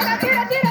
tira, tira! tira!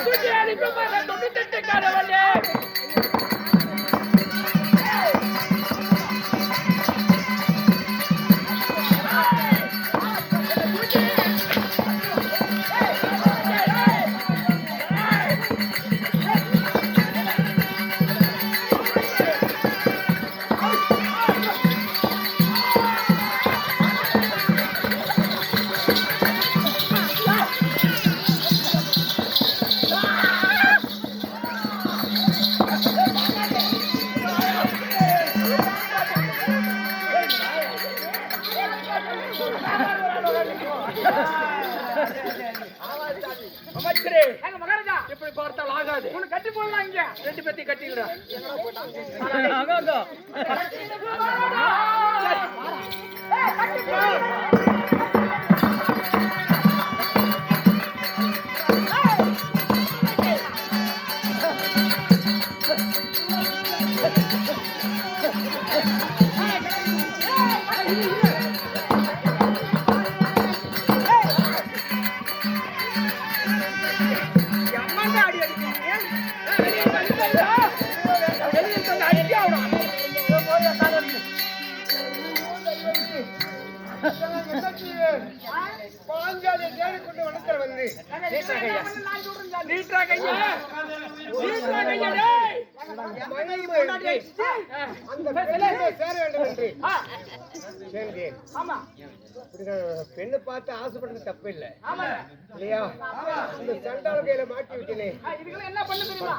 தொண்ணூத்தி எட்டு கால Let's go. பாஞ்சாலியை தேடிக்கொண்டு வந்து நீட்டா பெண்ணு பார்த்து ஆசைப்பட்டது தப்பு இல்லை இல்லையா இந்த சண்டால கையில மாட்டி விட்டேனே என்ன பண்ண தெரியுமா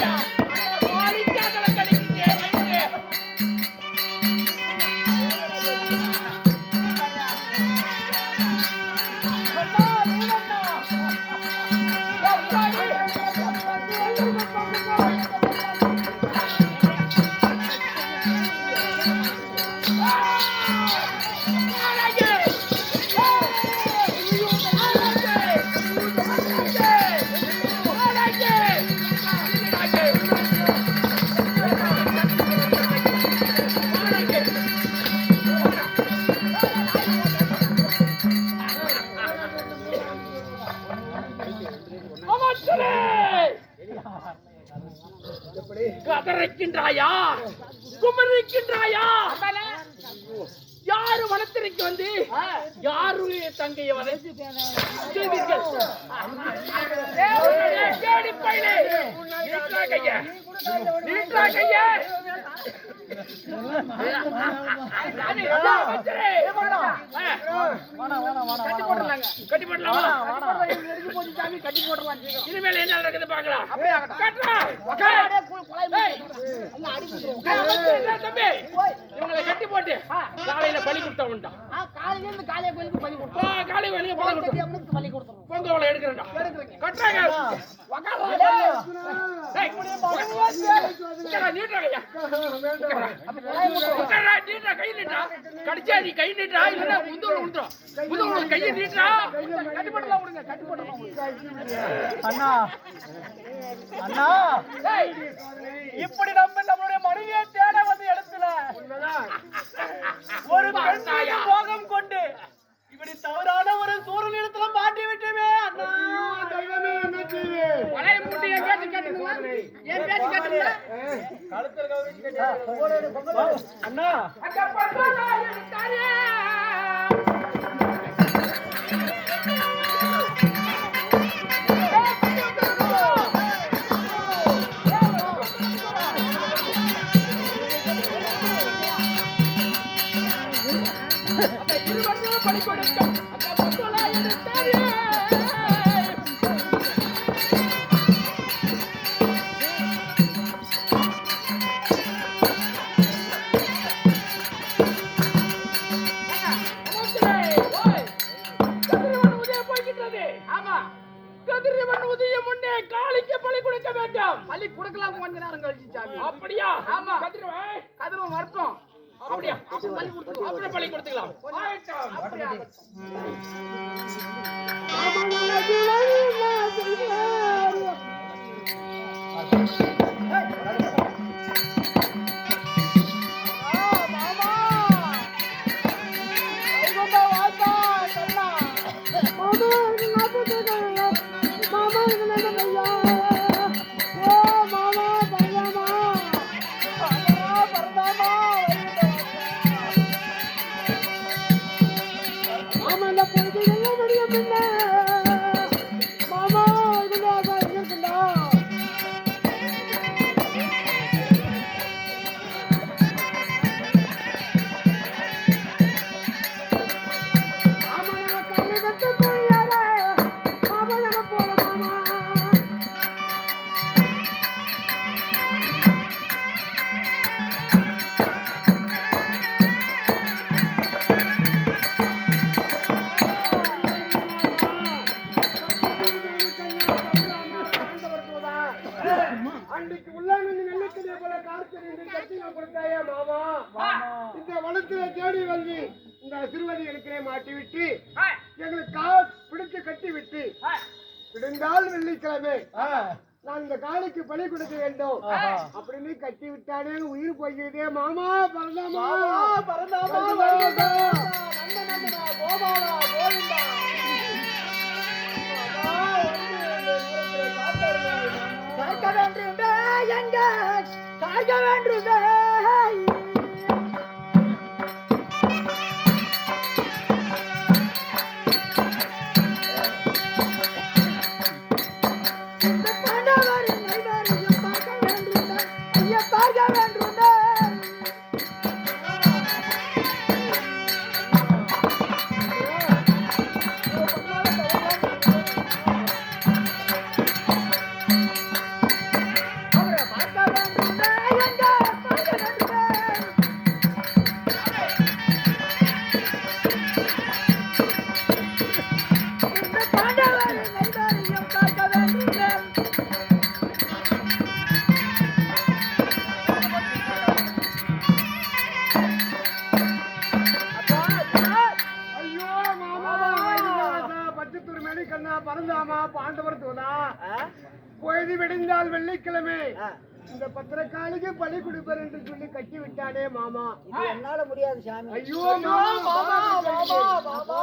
யாத்திரைக்கு வந்து யாரு தங்கையை வரைவீர்கள் கட்டி போடலாம் இனிமேல் என்ன நடக்குது பாக்கலாம் தம்பி கட்டி போட்டு காலையில பலி கொடுத்த உண்டா காலையில இருந்து காலையில பலி வெளியே பலி கொடுத்தோம். பலி கொடுத்தோம்? பொங்க அவளை நீ கை நீட்டா இல்லன்னா கையை நீட்டா. இப்படி நம்ம மனைவியை தேட வந்து இடத்துல ஒரு பெண் மீது மோகம் கொண்டு இப்படி தவறான ஒரு சூழ்நிலத்துல மாட்டி விட்டுமே அண்ணா. தெய்வமே என்ன செய்வேன் வலையை மூட்டி என் பேச்சு கேட்டுங்களா? என் பேச்சு கேட்டுங்களா? அண்ணா. Olha, Thank you. வெள்ளிக்கிழமை நான் இந்த காளிக்கு பலி கொடுக்க வேண்டும். அப்படின்னு கட்டி விட்டானே உயிர் போய்கிறதே மாமா பரதாமா இந்த பத்திரக்காளிக்கு பலி கொடுப்பர் என்று சொல்லி கட்டி விட்டானே மாமா. என்னால முடியாது சாமி. ஐயோ ஐயோ, மாமா, மாமா, மாமா.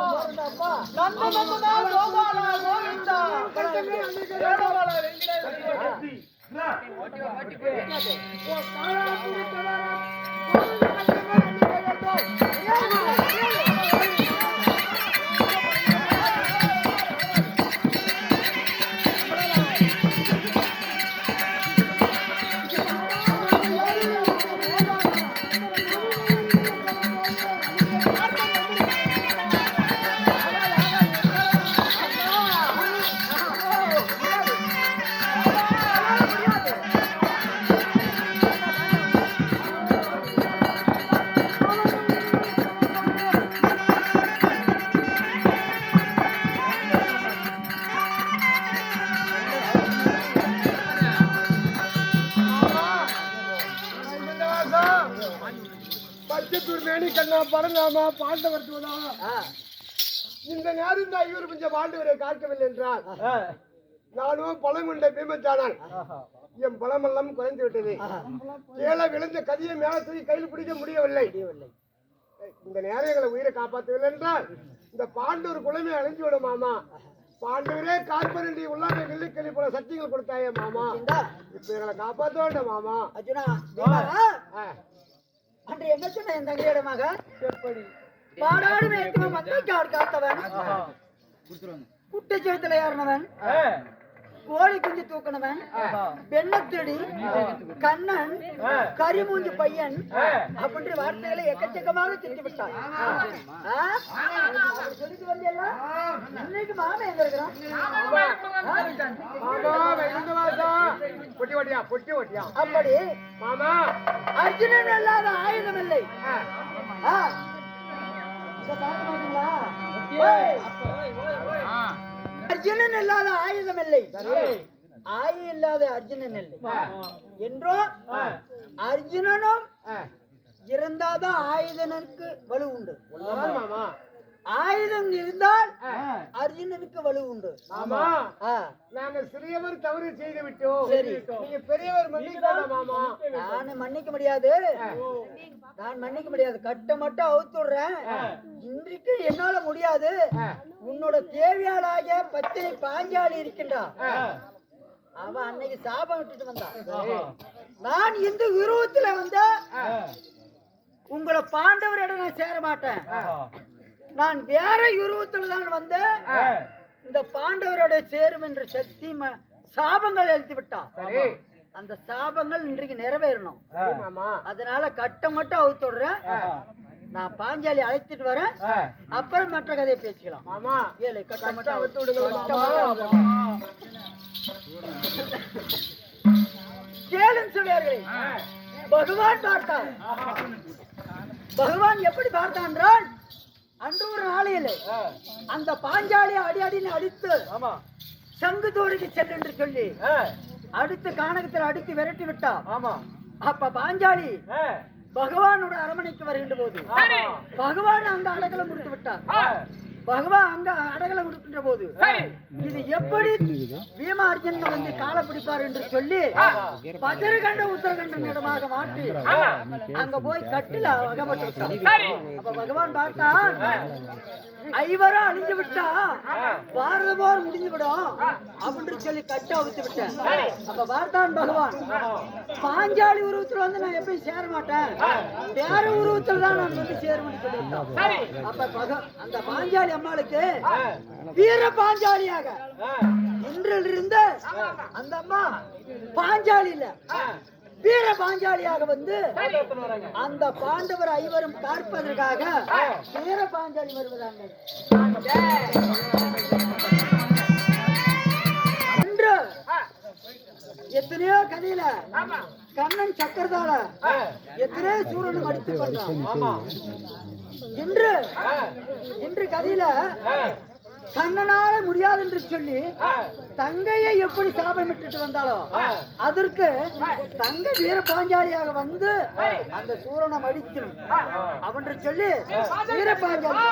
பச்சத்தூர் மேனி கண்ணா பரந்தாமா பாண்டவர் தூதா ஆ, இந்த நேரம் தான் இவர் கொஞ்சம் பாண்டவரை காக்கவில்லை என்றால் நானும் பழம் கொண்ட பீமச்சானான் என் பழமெல்லாம் குறைந்து விட்டது. கீழே விழுந்த கதியை மேல தூக்கி கையில் பிடிக்க முடியவில்லை. இந்த நேரம் எங்களை உயிரை காப்பாற்றவில்லை என்றால் இந்த பாண்டவர் குழமை அழிஞ்சு விடும் மாமா. பாண்டவரே கார்பரண்டி உள்ளாமை வெள்ளிக்கிளி போல சக்திகள் கொடுத்தாயே மாமா. இப்ப எங்களை காப்பாற்ற வேண்டாம் மாமா. அன்று என்ன சொன்ன என் தங்கையோட மக? எப்படி பாடாடு மேய்க்கும் மந்தைக்காடு காத்தவன். குட்டச்சேத்துல ஏறினவன். கோழி குஞ்சு தூக்கினவன். வெண்ணத்தடி கண்ணன் கரிமூஞ்சி பையன் அப்படின்ற வார்த்தைகளை எக்கச்சக்கமாக திட்டி விட்டான். சொல்லிட்டு வந்தியல்ல? இன்னைக்கு மாமன் எங்க இருக்கிறான்? மாமா பொட்டி ஓட்டியா பொட்டி ஓட்டியா? அப்படி. மாமா. அர்ஜுனன் இல்லாத ஆயுதம் இல்லை. அர்ஜுனன் இல்லாத ஆயுதம் இல்லை ஆயு இல்லாத அர்ஜுனன் இல்லை. என்றோ அர்ஜுனனும் இருந்தாதான் ஆயுதனுக்கு வலு உண்டு. மாமா ஆயுதம் இருந்தால் அர்ஜுனனுக்கு வலு உண்டு. மாமா ஆ, நாங்க சிறியவர் தவறு செய்து விட்டோம். சரி. நீங்க பெரியவர் மன்னிக்கலாம் மாமா. நான் மன்னிக்க முடியாது. நான் மன்னிக்க முடியாது. கட்ட மட்டும் அவுத்து விடுறேன் இன்றைக்கு என்னால முடியாது. உன்னோட தேவையாளாகிய பத்தினி பாஞ்சாலி இருக்கின்றா அவன் அன்னைக்கு சாபம் விட்டுட்டு வந்தான். நான் இந்த உருவத்துல வந்த உங்களை பாண்டவரிடம் நான் சேர மாட்டேன் நான் வேற உருவத்துல தான் வந்தேன் இந்த பாண்டவரோட சேரும் என்ற சக்தி ம- சாபங்கள் எழுதி விட்டான் சரி. அந்த சாபங்கள் இன்றைக்கு நிறைவேறணும். அதனால கட்ட மட்டும் அவுத்து விடுறேன். நான் பாஞ்சாலி அழைச்சிட்டு வரேன். அப்புறம் மற்ற கதையை பேசிக்கலாம். மாமா ஏழை கட்ட மட்டும் அவுத்து விடுங்க. கேளும் சொல்வார்களே பகவான் பார்த்தார். பகவான் எப்படி பார்த்தான் என்றால் அன்று ஒரு நாளையில் அந்த பாஞ்சாலியை அடி அடின்னு அடித்து சங்கு தோடிக்கு செல் என்று சொல்லி அடுத்து கானகத்தில் அடித்து விரட்டி விட்டான். ஆமா. அப்ப பாஞ்சாலி பகவானோட அரமனைக்கு வருகின்ற போது பகவான் அங்க அடகலை முடித்து விட்டார். பகவான் அங்க அடகலை முடிக்கின்ற போது இது எப்படி பீமார்ஜுன் வந்து கால பிடிப்பார் என்று சொல்லி பஜரகண்ட உத்தரகண்டனிடமாக மாற்றி அங்க போய் கட்டில அகப்பட்டு விட்டார் அப்ப பகவான் பார்த்தான் ஐவரும் அழிஞ்சு விட்டா பாரத போர் முடிஞ்சு விடும். அப்படின்னு சொல்லி கட்ட அவுத்து விட்டேன். அப்ப பார்த்தான் பகவான். பாஞ்சாலி உருவத்துல வந்து நான் எப்பயும் சேர மாட்டேன் வேற உருவத்துல தான் நான் வந்து சேருவேன் சொல்லிவிட்டான் அப்ப பக அந்த பாஞ்சாலி அம்மாளுக்கு வீர பாஞ்சாலியாக இன்றிலிருந்து அந்த அம்மா பாஞ்சாலி இல்ல. வீர பாஞ்சாலியாக வந்து அந்த பாண்டவர் ஐவரும் பார்ப்பதற்காக வீர பாஞ்சாலி வருவதாங்க இன்று எத்தனையோ கதையில கண்ணன் சக்கரதால எத்தனையோ சூரனும் அடித்து பண்றான் இன்று இன்று கதையில கண்ணனால முடியாது என்று சொல்லி தங்கையை எப்படி சாபமிட்டுட்டு வந்தாலோ அதற்கு தங்க வீர பாஞ்சாலியாக வந்து அந்த சூரனை மடிக்கணும். அப்படின்னு சொல்லி வீர பாஞ்சாலி